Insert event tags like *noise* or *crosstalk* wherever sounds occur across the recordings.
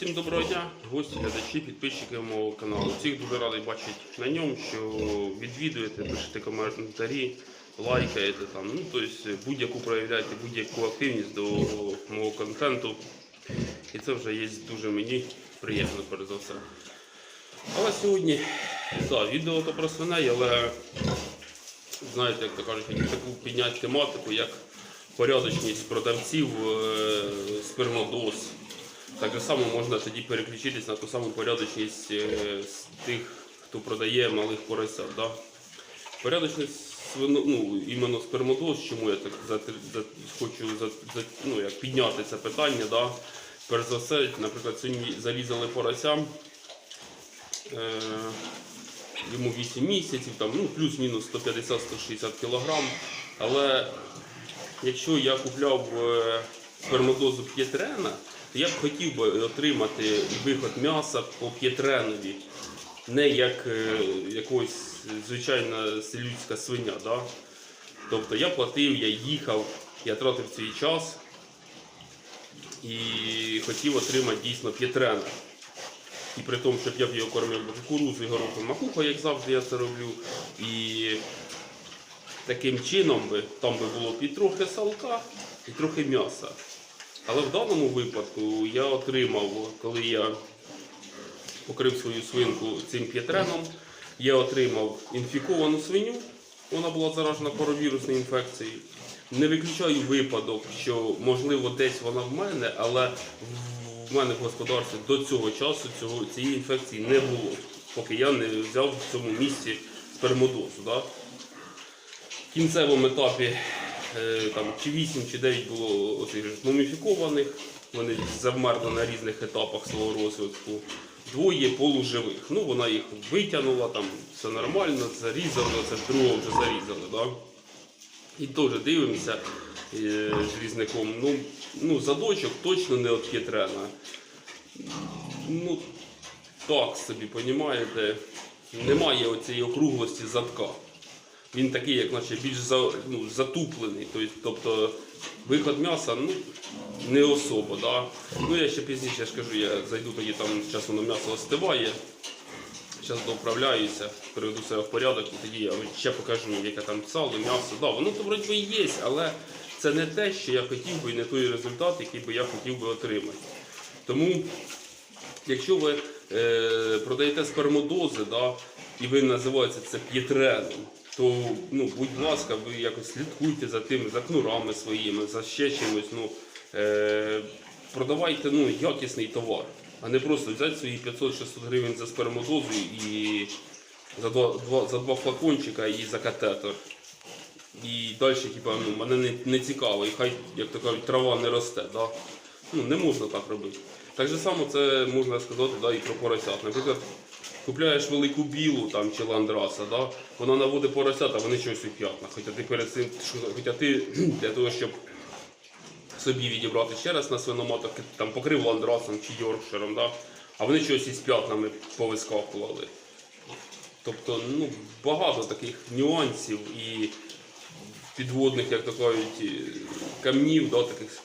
Всім доброго дня, гості, глядачі, підписчики мого каналу. Всіх дуже радий бачити на ньому, що відвідуєте, пишете коментарі, лайкаєте там. Ну, тобто будь-яку проявляєте будь-яку активність до мого контенту. І це вже є дуже мені приємно, перш за все. Але сьогодні, так, відео то про свиней, але знаєте, як то кажуть, таку підняти тематику, як порядочність продавців е, спермодоз. Так само можна тоді переключитись на ту саму порядочність е, з тих, хто продає малих поросят. Да? Порядочність ну, іменно спермодоз, чому я так за, за, хочу за, за, ну, як підняти це питання. Да? Перш за все, наприклад, сьогодні зарізали порося. Е, йому 8 місяців, там, ну, плюс-мінус 150-160 кг. Але якщо я купляв е, спермодозу п'єтрена, я б хотів би отримати виход м'яса по п'єтренові, не як е, якогось звичайна селюдська свиня. Да? Тобто я платив, я їхав, я тратив свій час і хотів отримати дійсно п'єтрена. І при тому, щоб я б його кормив кукурузою, горохом, макухою, як завжди я це роблю. І таким чином би там би було і трохи салка, і трохи м'яса. Але в даному випадку я отримав, коли я покрив свою свинку цим п'єтреном, я отримав інфіковану свиню, вона була заражена коровірусною інфекцією. Не виключаю випадок, що можливо десь вона в мене, але в мене в господарстві до цього часу цього, цієї інфекції не було, поки я не взяв в цьому місці спермодозу. Да? В кінцевому етапі там, чи 8, чи 9 було оцих муміфікованих, вони завмерли на різних етапах свого розвитку. Двоє полуживих. Ну, вона їх витягнула, там все нормально, зарізала, це ж вже зарізали. Да? І теж дивимося е, з різником. Ну, ну, задочок точно не від П'єтрена. Ну, так собі, понімаєте, немає оцієї округлості задка. Він такий, як наче більш за, ну, затуплений. Тобто, виход м'яса ну, не особо. Да? Ну я ще пізніше я я зайду тоді там зараз воно м'ясо остиває. Зараз доправляюся, приведу себе в порядок і тоді я ще покажу, яке там сало, м'ясо. Да, воно то вроді є, але це не те, що я хотів би, і не той результат, який би я хотів би отримати. Тому, якщо ви е, продаєте спермодози, да, і ви називаєте це п'єтреном, то ну, будь ласка, ви якось слідкуйте за тим, за кнурами своїми, за ще чимось. Ну, е, продавайте ну, якісний товар, а не просто взяти свої 500-600 гривень за спермодозу і за два, два, за два флакончика і за катетер. І далі типа, ну, мене не, не цікаво, і хай, як то кажуть, трава не росте. Да? Ну, не можна так робити. Так же само це можна сказати да, і про поросят. Наприклад, купляєш велику білу там, чи ландраса, да? вона наводить поросят, а вони щось у п'ятна. Хоча ти перед цим, хоча ти *clears throat* для того, щоб собі відібрати ще раз на свиноматок, там покрив ландрасом чи йоркширом, да? а вони щось із п'ятнами повискакували. Тобто ну, багато таких нюансів і підводних, як то кажуть, камнів, да, таких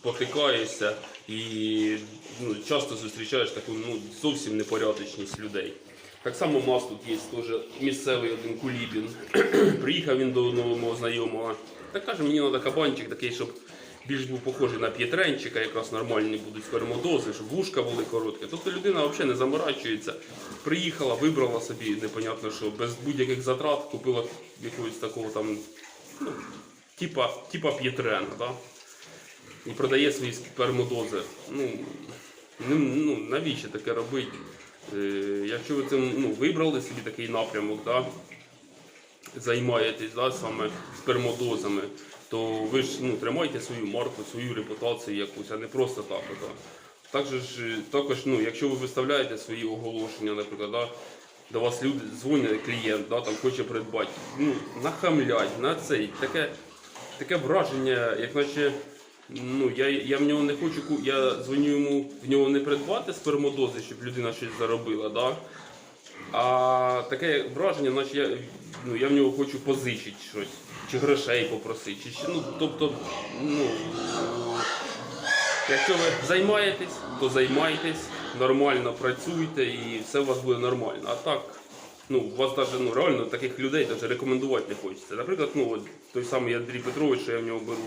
спотикаєшся і ну, часто зустрічаєш таку ну, зовсім непорядочність людей. Так само у нас тут є теж місцевий один кулібін. *clears throat* Приїхав він до нового знайомого. Так каже, мені треба кабанчик такий, щоб більш був похожий на п'єтренчика, якраз нормальні будуть спермодози, щоб вушка були короткі. Тобто людина взагалі не заморачується. Приїхала, вибрала собі, непонятно що, без будь-яких затрат, купила якогось такого там, ну, типа, типа п'єтрена. Да? І продає свої спермодози. Ну, ну, навіщо таке робити? Е, якщо ви цим ну, вибрали собі такий напрямок, да, займаєтесь да, саме спермодозами, то ви ж ну, тримайте свою марку, свою репутацію якусь, а не просто так. Да. Також, також ну, якщо ви виставляєте свої оголошення, наприклад, да, до вас люди дзвонять, клієнт, да, там хоче придбати, ну, нахамлять, на цей, таке, таке враження, як наче. Ну, я, я в нього не хочу, я дзвоню йому в нього не придбати спермодози, щоб людина щось заробила, да? а таке враження, наче я, ну, я в нього хочу позичити щось, чи грошей попросити, чи ну, тобто, ну, Якщо ви займаєтесь, то займайтесь, нормально працюйте і все у вас буде нормально. А так, ну, у вас навіть ну, реально таких людей навіть рекомендувати не хочеться. Наприклад, ну, от, той самий Андрій Петрович, що я в нього беру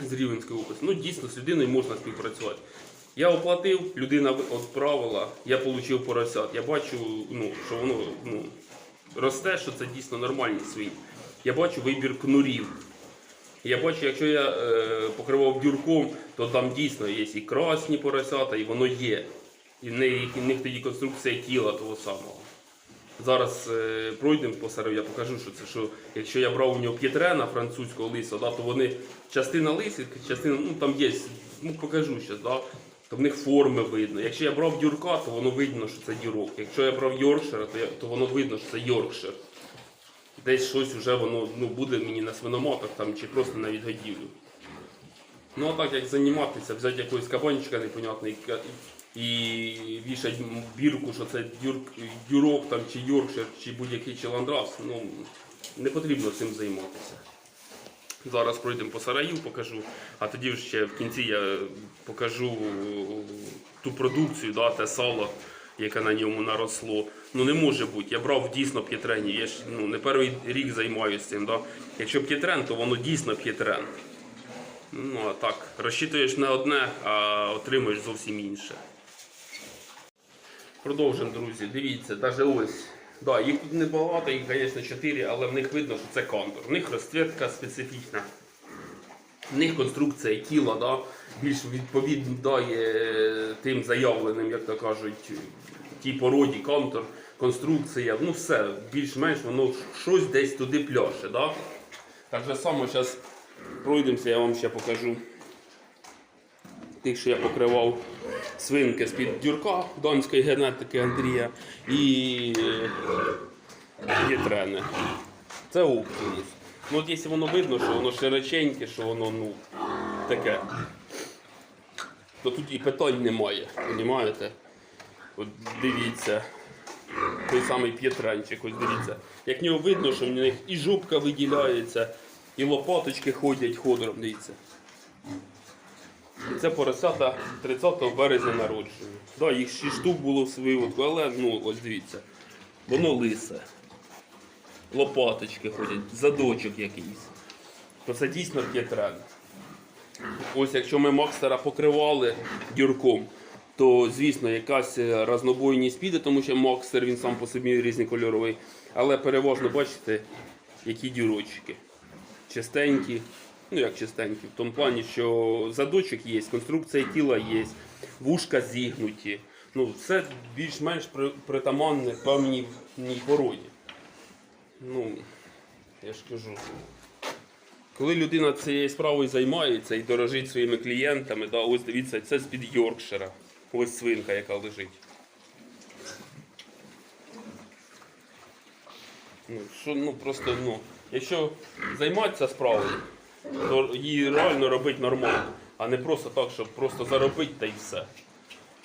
з Рівненської області. Ну, дійсно, з людиною можна співпрацювати. Я оплатив, людина відправила, я отримав поросят. Я бачу, ну, що воно ну, росте, що це дійсно нормальні свині. Я бачу вибір кнурів. Я бачу, якщо я е, покривав дюрком, то там дійсно є і красні поросята, і воно є. І в них тоді конструкція тіла того самого. Зараз е, пройдемо по сараю, я покажу, що це що якщо я брав у нього п'єтрена французького лиса, да, то вони частина лисик, частина, ну там є, ну покажу зараз, да, то в них форми видно. Якщо я брав дюрка, то воно видно, що це дюрок. Якщо я брав Йоркшира, то, я, то воно видно, що це Йоркшир. Десь щось вже воно ну, буде мені на свиноматах там, чи просто на відгодівлю. Ну а так як займатися, взяти якогось кабанчика непонятний і, вішати бірку, що це дюрк, дюрок там, чи Йоркшир, чи будь-який челандрас, ну не потрібно цим займатися. Зараз пройдемо по сараю, покажу, а тоді ще в кінці я покажу ту продукцію, да, те сало, яке на ньому наросло. Ну не може бути. Я брав дійсно п'єтрені. Я ж ну, не перший рік займаюся цим. Да. Якщо п'єтрен, то воно дійсно п'єтрен. Ну а так, розчитуєш не одне, а отримуєш зовсім інше. Продовжимо, друзі. Дивіться, навіть ось. Да, їх тут небагато, їх, звісно, 4, але в них видно, що це контур. В них розцвітка специфічна. В них конструкція тіла да, більш відповідає тим заявленим, як то кажуть, тій породі, контур, конструкція. Ну все, більш-менш воно щось десь туди пляше. Да? Так же само зараз пройдемося, я вам ще покажу тих, що я покривав свинки з-під дюрка донської генетики Андрія і єтрени. Це оптиміс. Ну от якщо воно видно, що воно широченьке, що воно ну, таке, то тут і питань немає, розумієте? От дивіться, той самий п'єтренчик, ось дивіться. Як нього видно, що в них і жопка виділяється, і лопаточки ходять ходором, дивіться. І це поросята 30 березня народження. Да, їх 6 штук було в виводку, але ну, ось дивіться, воно лисе. Лопаточки ходять, задочок якийсь. То це дійсно п'єтрен. Ось якщо ми Макстера покривали дюрком, то звісно якась е, разнобойність піде, тому що Макстер він сам по собі різнокольоровий. Але переважно бачите, які дюрочки. Чистенькі, ну як чистенькі, в тому плані, що задочок є, конструкція тіла є, вушка зігнуті. Ну, все більш-менш при- притаманне певній породі. Ну, я ж кажу. Коли людина цією справою займається і дорожить своїми клієнтами, да, ось дивіться, це з-під Йоркшира. Ось свинка, яка лежить. Ну, що, ну просто, ну, якщо займатися справою, то її реально робити нормально, а не просто так, щоб просто заробити та й все.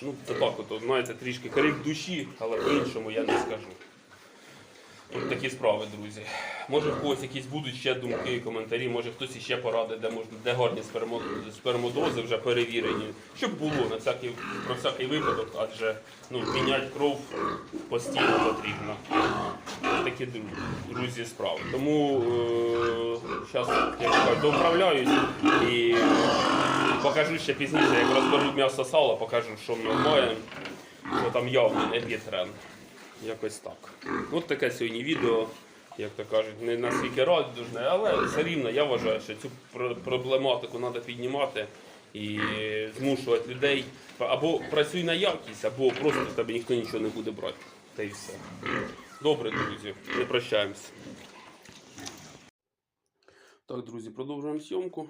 Ну, це так, от, знаєте, трішки крик душі, але по-іншому я не скажу. От такі справи, друзі. Може в когось якісь будуть ще думки, коментарі, може хтось іще порадить, де можна, де гарні спермо, спермодози вже перевірені. Щоб було на всякий, про всякий випадок, адже ну, міняти кров постійно потрібно. От Такі друзі справи. Тому зараз я кажу, доправляюсь і покажу ще пізніше, як розберуть м'ясо сало, покажу, що ми маємо. Що там явно не. Якось так. От таке сьогодні відео, як то кажуть, не наскільки радужне, але все рівно я вважаю, що цю проблематику треба піднімати і змушувати людей або працюй на якість, або просто в тебе ніхто нічого не буде брати. Та й все. Добре, друзі, не прощаємося. Так, друзі, продовжуємо зйомку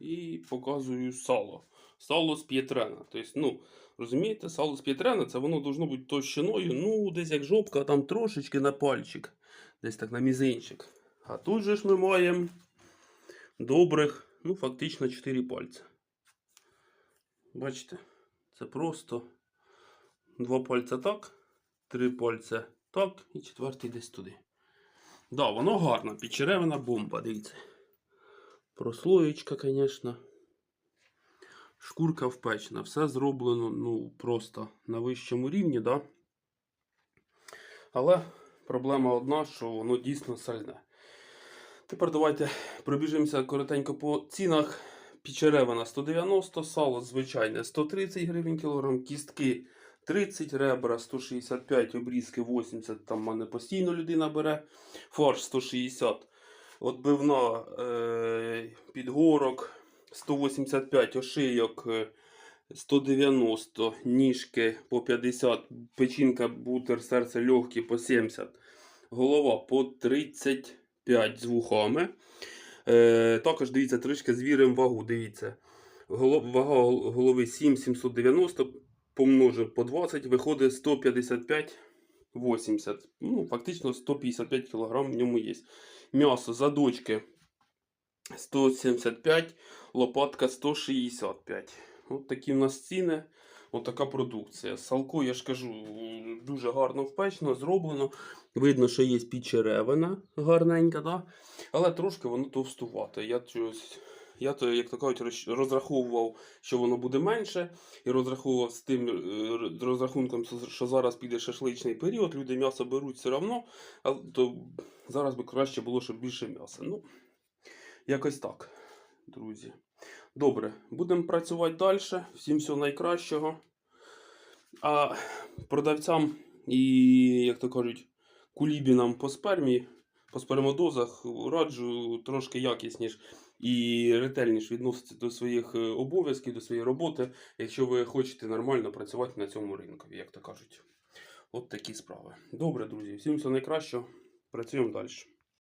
і показую сало. Сало з п'єтрена. Тобто, ну, розумієте, сало з п'єтрена це воно должно бути товщиною, ну, десь як жопка, а там трошечки на пальчик, десь так на мізинчик. А тут же ж ми маємо добрих, ну, фактично 4 пальця. Бачите, це просто два пальця так, три пальця так, і четвертий десь туди. Да, воно гарно, підчеревина бомба, дивіться. Прослоєчка, звісно. Шкурка впечена. Все зроблено ну, просто на вищому рівні, да? Але проблема одна, що воно дійсно сальне. Тепер давайте пробіжимося коротенько по цінах. Пічеревина 190, сало звичайне 130 гривень кілограм, кістки 30, ребра 165, обрізки 80, там в мене постійно людина бере, фарш 160, отбивна е, підгорок 185, ошийок е, 190, ніжки по 50, печінка, бутер, серце легкі по 70, голова по 35 з вухами. Е, також дивіться, трішки звіримо вагу. Дивіться. Вага голови 7790 помножив по 20, виходить 155 80. Ну, фактично 155 кг в ньому є. М'ясо задочки 175, лопатка 165. От такі в нас ціни. От така продукція. Салко, я ж кажу, дуже гарно впечено, зроблено. Видно, що є підчеревина гарненька, да? але трошки воно товстувате. Я, я то, як то кажуть, розраховував, що воно буде менше, і розраховував з тим е, розрахунком, що зараз піде шашличний період, люди м'ясо беруть все одно, а то зараз би краще було, щоб більше м'яса. Ну, якось так, друзі. Добре, будемо працювати далі. Всім всього найкращого. А продавцям і, як то кажуть, кулібінам по спермі, по спермодозах раджу трошки якісніше і ретельніше відноситися до своїх е, обов'язків, до своєї роботи, якщо ви хочете нормально працювати на цьому ринку, як то кажуть. От такі справи. Добре, друзі, всім всього найкращого. Працюємо далі.